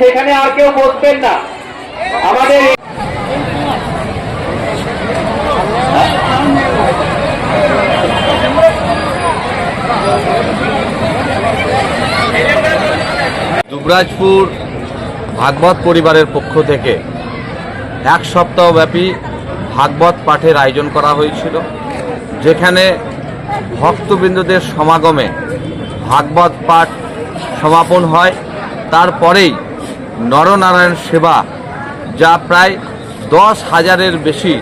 সেখানে আর কেউ বসবেন না। আমাদের দুবরাজপুর ভাগবত পরিবারের পক্ষ থেকে এক সপ্তাহব্যাপী ভাগবত পাঠের আয়োজন করা হয়েছিল, যেখানে ভক্তবৃন্দদের সমাগমে ভাগবত পাঠ সমাপন হয়। তারপরেই নরনারায়ণ সেবা, যা প্রায় দশ হাজারের বেশি।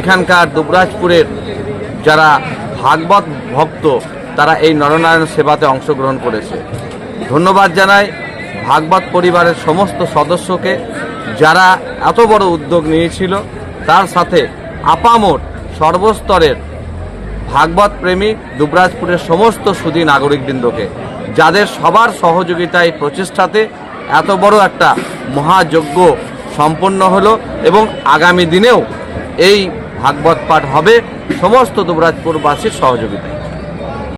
এখানকার দুবরাজপুরের যারা ভাগবত ভক্ত, তারা এই নরনারায়ণ সেবাতে অংশগ্রহণ করেছে। ধন্যবাদ জানাই ভাগবত পরিবারের সমস্ত সদস্যকে, যারা এত বড় উদ্যোগ নিয়েছিল। তার সাথে আপামোট সর্বস্তরের ভাগবত প্রেমী দুবরাজপুরের সমস্ত সুদী নাগরিকবৃন্দকে, যাদের সবার সহযোগিতায় প্রচেষ্টাতে এত বড় একটা মহাযজ্ঞ সম্পন্ন হলো এবং আগামী দিনেও এই ভাগবত পাঠ হবে। সমস্ত দুবরাজপুরবাসীর সহযোগিতায়।